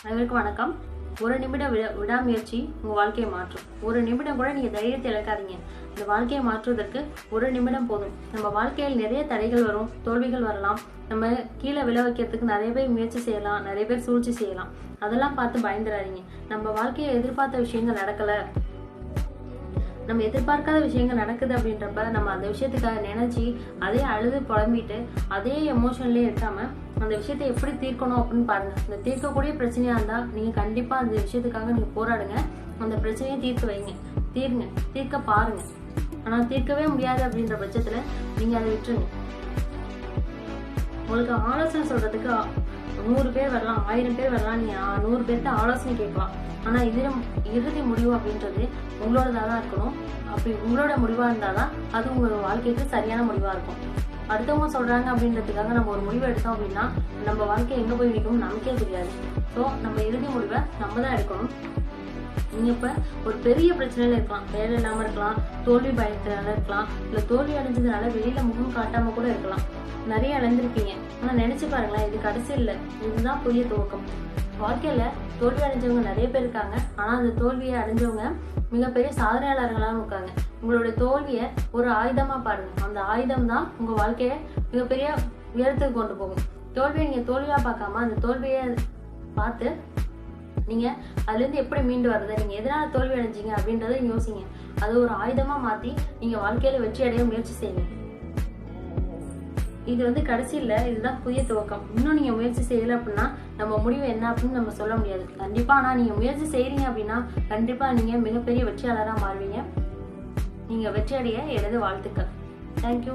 அனைவருக்கும் வணக்கம். ஒரு நிமிடம் விடா விடாமுயற்சி உங்கள் வாழ்க்கையை மாற்றும். ஒரு நிமிடம் கூட நீங்கள் தைரியத்தை இழக்காதீங்க. இந்த வாழ்க்கையை மாற்றுவதற்கு ஒரு நிமிடம் போதும். நம்ம வாழ்க்கையில் நிறைய தடைகள் வரும் தோல்விகள் வரலாம். நம்ம கீழே விழ வைக்கிறதுக்கு நிறைய பேர் முயற்சி செய்யலாம் நிறைய பேர் சூழ்ச்சி செய்யலாம். அதெல்லாம் பார்த்து பயந்துடாதீங்க. நம்ம வாழ்க்கையை எதிர்பார்த்த விஷயங்கள் நடக்கலை. நம்ம எதிர்பார்க்காத விஷயங்கள் நடக்குது அப்படின்றப்ப நம்ம அந்த விஷயத்துக்காக நினைச்சு அதே அழுது புலம்பிட்டு அதே எமோஷன்லயே இருக்காம அந்த விஷயத்தை எப்படி தீர்க்கணும் அப்படின்னு பாருங்க. இந்த தீர்க்கக்கூடிய பிரச்சனையா இருந்தா நீங்க கண்டிப்பா அந்த விஷயத்துக்காக நீங்க போராடுங்க. அந்த பிரச்சனையை தீர்த்து வைங்க. தீருங்க. தீர்க்க பாருங்க. ஆனா தீர்க்கவே முடியாது அப்படின்ற பட்சத்துல நீங்க அதை விட்டுருங்க. உங்களுக்கு ஆலோசனை சொல்றதுக்கு நூறு பேர் வரலாம் ஆயிரம் பேர் வரலாம் நீ நூறு பேர்கிட்ட ஆலோசனை கேட்கலாம். ஆனா இதில் இறுதி முடிவு அப்படின்றது உங்களோடதா தான் இருக்கணும். அப்படி உங்களோட முடிவா இருந்தாதான் அது உங்க வாழ்க்கைக்கு சரியான முடிவா இருக்கும். அடுத்தவங்க சொல்றாங்க அப்படின்றதுக்காக நம்ம ஒரு முடிவு எடுத்தோம் அப்படின்னா நம்ம வாழ்க்கை எங்க போய் நிற்கும் நமக்கே தெரியாது. ஸோ நம்ம இறுதி முடிவை நம்ம தான் எடுக்கணும். நீங்க இப்ப ஒரு பெரிய பிரச்சனையில இருக்கலாம். வேலை இல்லாமல் இருக்கலாம். தோல்வி பயத்தினால இருக்கலாம். இல்லை தோல்வி அடைஞ்சதுனால வெளியில் முகம் காட்டாம கூட இருக்கலாம். நிறைய இழந்திருப்பீங்க. ஆனா நினைச்சு பாருங்களேன் இது கடைசி இல்லை. இதுதான் புதிய துவக்கம். வாழ்க்கையில தோல்வி அடைஞ்சவங்க நிறைய பேர் இருக்காங்க. ஆனா அந்த தோல்வியை அடைஞ்சவங்க மிகப்பெரிய சாதனையாளர்களாகவும் இருக்காங்க. உங்களுடைய தோல்வியை ஒரு ஆயுதமா பாருங்க. அந்த ஆயுதம் தான் உங்க வாழ்க்கையை மிகப்பெரிய உயரத்துக்கு கொண்டு போகும். தோல்வியை நீங்க தோல்வியா பார்க்காம அந்த தோல்வியை பார்த்து நீங்க அதுல இருந்து எப்படி மீண்டு வர்றது? நீங்க எதனால தோல்வி அடைஞ்சிங்க அப்படின்றத யோசிங்க. அது ஒரு ஆயுதமா மாத்தி நீங்க வாழ்க்கையில வெற்றி அடைய முயற்சி செய்யுங்க. இது வந்து கடைசி இதுதான் புதிய துவக்கம். இன்னும் நீங்க முயற்சி செய்யல அப்படின்னா நம்ம முடிவு என்ன அப்படின்னு நம்ம சொல்ல முடியாது. கண்டிப்பா ஆனா நீங்க முயற்சி செய்கிறீங்க அப்படின்னா கண்டிப்பா நீங்க மிகப்பெரிய வெற்றியாளரா மாறுவீங்க. நீங்க வெற்றி அடைய எனது வாழ்த்துக்கள். தேங்க்யூ